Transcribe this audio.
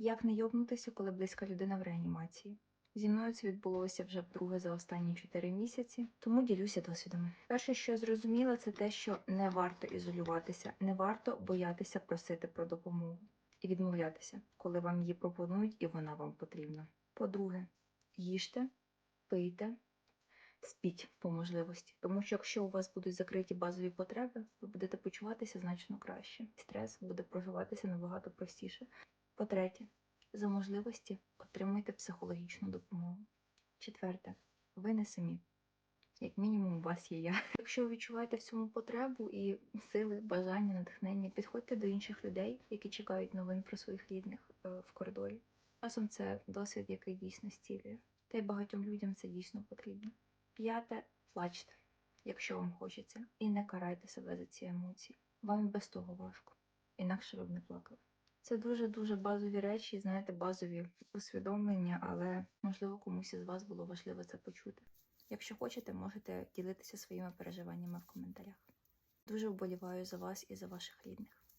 Як не йобнутися, коли близька людина в реанімації? Зі мною це відбулося вже вдруге за останні 4 місяці, тому ділюся досвідами. Перше, що я зрозуміла, це те, що не варто ізолюватися, не варто боятися просити про допомогу і відмовлятися, коли вам її пропонують і вона вам потрібна. По-друге, їжте, пийте, спіть по можливості. Тому що якщо у вас будуть закриті базові потреби, ви будете почуватися значно краще. Стрес буде проживатися набагато простіше. По-третє, за можливості отримуйте психологічну допомогу. Четверте, ви не самі. Як мінімум, у вас є я. Якщо ви відчуваєте в цьому потребу і сили, бажання, натхнення, підходьте до інших людей, які чекають новин про своїх рідних е, в коридорі. Часом це досвід, який дійсно стілює. Та й багатьом людям це дійсно потрібно. П'яте, плачте, якщо вам хочеться, і не карайте себе за ці емоції. Вам і без того важко, інакше ви б не плакали. Це дуже-дуже базові речі, знаєте, базові усвідомлення, але можливо комусь із вас було важливо це почути. Якщо хочете, можете ділитися своїми переживаннями в коментарях. Дуже вболіваю за вас і за ваших рідних.